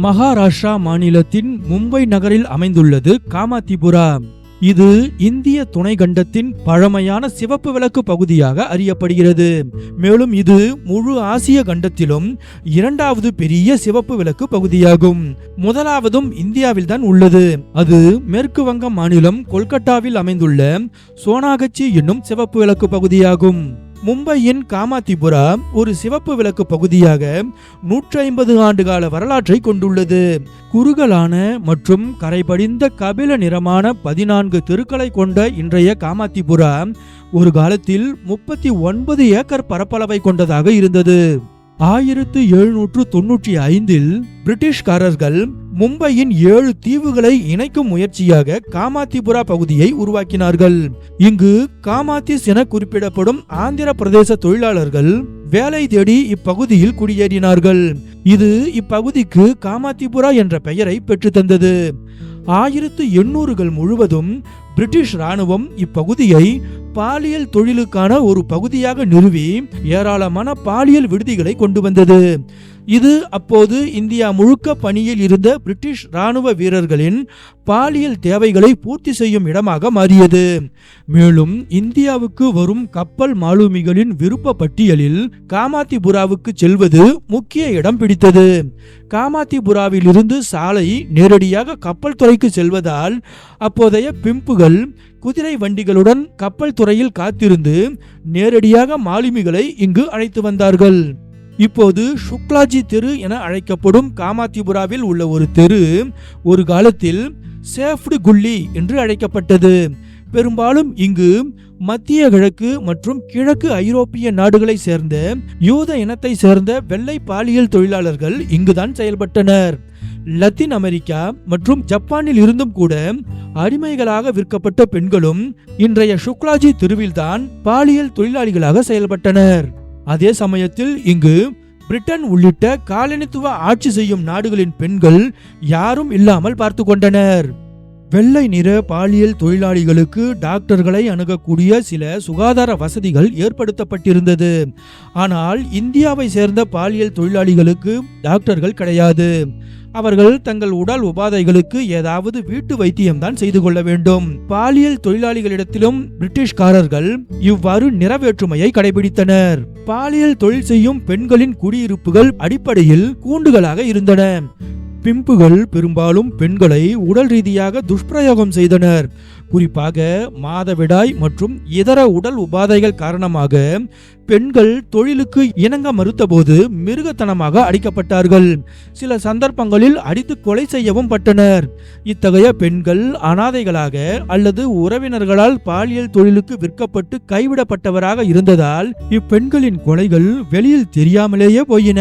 மகாராஷ்டிரா மாநிலத்தின் மும்பை நகரில் அமைந்துள்ளது காமாத்திபுரா இது இந்திய துணை கண்டத்தின் பழமையான சிவப்பு விளக்கு பகுதியாக அறியப்படுகிறது. மேலும் இது முழு ஆசிய கண்டத்திலும் இரண்டாவது பெரிய சிவப்பு விளக்கு பகுதியாகும். முதலாவதும் இந்தியாவில்தான் உள்ளது. அது மேற்கு வங்க மாநிலம் கொல்கட்டாவில் அமைந்துள்ள சோனாகச்சி என்னும் சிவப்பு விளக்கு பகுதியாகும். மும்பையின் காமாத்திபுரா ஒரு சிவப்பு விளக்கு பகுதியாக நூற்றி ஐம்பது ஆண்டு கால வரலாற்றை கொண்டுள்ளது. குறுகலான மற்றும் கரைபடிந்த கபில நிறமான பதினான்கு தெருக்களை கொண்ட இன்றைய காமாத்திபுரா ஒரு காலத்தில் முப்பத்தி ஒன்பது ஏக்கர் பரப்பளவை கொண்டதாக இருந்தது. ஆயிரத்து எழுநூற்று தொன்னூற்றி ஐந்தில் பிரிட்டிஷ்காரர்கள் மும்பையின் ஏழு தீவுகளை இணைக்கும் முயற்சியாக காமாத்திபுரா பகுதியை உருவாக்கினார்கள். இங்கு காமாத்திஸ் என குறிப்பிடப்படும் ஆந்திர பிரதேச தொழிலாளர்கள் வேலை தேடி இப்பகுதியில் குடியேறினார்கள். இது இப்பகுதிக்கு காமாத்திபுரா என்ற பெயரை பெற்றுத்தந்தது ஆயிரத்து எண்ணூறுகள் முழுவதும் பிரிட்டிஷ் ராணுவம் இப்பகுதியை பாலியல் தொழிலுக்கான ஒரு பகுதியாக நிறுவி ஏராளமான பாலியல் விடுதிகளை கொண்டு வந்தது. இது அப்போது இந்தியா முழுக்க பணியில் இருந்த பிரிட்டிஷ் ராணுவ வீரர்களின் பாலியல் தேவைகளை பூர்த்தி செய்யும் இடமாக மாறியது. மேலும் இந்தியாவுக்கு வரும் கப்பல் மாலுமிகளின் விருப்ப பட்டியலில் காமாத்திபுராவுக்கு செல்வது முக்கிய இடம் பிடித்தது. காமாத்திபுராவில் இருந்து சாலை நேரடியாக கப்பல் துறைக்கு செல்வதால் அப்போதைய பிம்புகள் குதிரை வண்டிகளுடன் கப்பல் துறையில் காத்திருந்து நேரடியாக மாலுமிகளை இங்கு அழைத்து வந்தார்கள். இப்போது சுக்லாஜி தெரு என அழைக்கப்படும் காமாத்திபுராவில் உள்ள ஒரு தெரு ஒரு காலத்தில் சேஃப்டு குல்லி என்று அழைக்கப்பட்டது. பெரும்பாலும் இங்கு மத்திய கிழக்கு மற்றும் கிழக்கு ஐரோப்பிய நாடுகளை சேர்ந்த யூத இனத்தை சேர்ந்த வெள்ளை பாலியல் தொழிலாளர்கள் இங்குதான் செயல்பட்டனர். லத்தீன் அமெரிக்கா மற்றும் ஜப்பானில் இருந்தும் கூட அடிமைகளாக விற்கப்பட்ட பெண்களும் இன்றைய சுக்லாஜி தெருவில்தான் பாலியல் தொழிலாளிகளாக செயல்பட்டனர். அதே சமயத்தில் இங்கு பிரிட்டன் உள்ளிட்ட காலனித்துவ ஆட்சி செய்யும் நாடுகளின் பெண்கள் யாரும் இல்லாமல் பார்த்து கொண்டனர். வெள்ளை நிற பாலியல் தொழிலாளிகளுக்கு டாக்டர்களை அணுகக்கூடிய சில சுகாதார வசதிகள் ஏற்படுத்தப்பட்டிருந்தது. ஆனால் இந்தியாவை சேர்ந்த பாலியல் தொழிலாளிகளுக்கு டாக்டர்கள் கிடையாது. அவர்கள் தங்கள் உடல் உபாதைகளுக்கு ஏதாவது வீட்டு வைத்தியம்தான் செய்து கொள்ள வேண்டும். பாலியல் தொழிலாளிகளிடத்திலும் பிரிட்டிஷ்காரர்கள் இவ்வாறு நிறவேற்றுமையை கடைபிடித்தனர். பாலியல் தொழில் செய்யும் பெண்களின் குடியிருப்புகள் அடிப்படையில் கூண்டுகளாக இருந்தன. பிம்புகள் பெரும்பாலும் பெண்களை உடல் ரீதியாக துஷ்பிரயோகம் செய்தனர். குறிப்பாக மாதவிடாய் மற்றும் இதர உடல் உபாதைகள் காரணமாக பெண்கள் தொழிலுக்கு இணங்க மறுத்தபோது மிருகத்தனமாக அடிக்கப்பட்டார்கள். சில சந்தர்ப்பங்களில் அடித்து கொலை செய்யவும் பட்டனர். இத்தகைய பெண்கள் அனாதைகளாக அல்லது உறவினர்களால் பாலியல் தொழிலுக்கு விற்கப்பட்டு கைவிடப்பட்டவராக இருந்ததால் இப்பெண்களின் கொலைகள் வெளியில் தெரியாமலேயே போயின.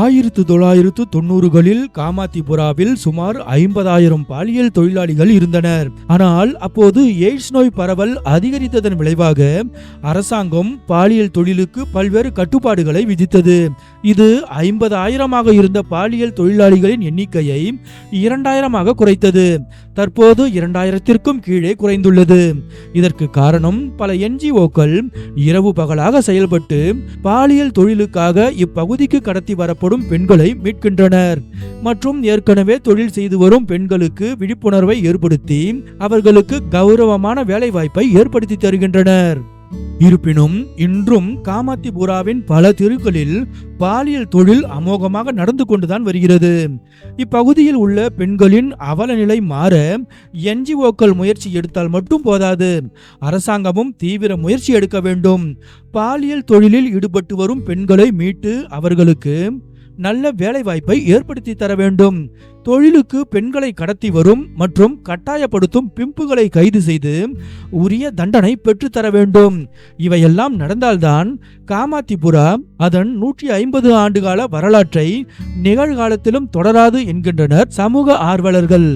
ஆயிரத்து தொள்ளாயிரத்து தொண்ணூறுகளில் காமாத்திபுராவில் சுமார் ஐம்பதாயிரம் பாலியல் தொழிலாளிகள் இருந்தனர். ஆனால் அப்போது எய்ட்ஸ் நோய் பரவல் அதிகரித்ததன் விளைவாக அரசாங்கம் பாலியல் தொழிலுக்கு பல்வேறு கட்டுப்பாடுகளை விதித்தது. இது ஐம்பதாயிரமாக இருந்த பாலியல் தொழிலாளிகளின் எண்ணிக்கையை இரண்டாயிரமாக குறைத்தது. தற்போது இரண்டாயிரத்திற்கும் கீழே குறைந்துள்ளது. இதற்கு காரணம் பல என்ஜிஓக்கள் இரவு பகலாக செயல்பட்டு பாலியல் தொழிலுக்காக இப்பகுதிக்கு கடத்தி வரப்படும் பெண்களை மீட்கின்றனர். மற்றும் ஏற்கனவே தொழில் செய்து வரும் பெண்களுக்கு விழிப்புணர்வை ஏற்படுத்தி அவர்களுக்கு கௌரவமான வேலைவாய்ப்பை ஏற்படுத்தி தருகின்றனர். இருப்பினும் இன்றும் காமாத்திபுராவின் பல தெருக்களில் பாலியல் தொழில் அமோகமாக நடந்து கொண்டுதான் வருகிறது. இப்பகுதியில் உள்ள பெண்களின் அவல நிலை மாற என்ஜிஓக்கள் முயற்சி எடுத்தால் மட்டும் போதாது. அரசாங்கமும் தீவிர முயற்சி எடுக்க வேண்டும். பாலியல் தொழிலில் ஈடுபட்டு வரும் பெண்களை மீட்டு அவர்களுக்கு நல்ல வேலைவாய்ப்பை ஏற்படுத்தி தர வேண்டும். தொழிலுக்கு பெண்களை கடத்தி வரும் மற்றும் கட்டாயப்படுத்தும் பிம்புகளை கைது செய்து உரிய தண்டனை பெற்றுத்தர வேண்டும். இவையெல்லாம் நடந்தால்தான் காமாத்திபுரா அதன் நூற்றி ஐம்பது ஆண்டுகால வரலாற்றை நிகழ்காலத்திலும் தொடராது என்கின்றனர் சமூக ஆர்வலர்கள்.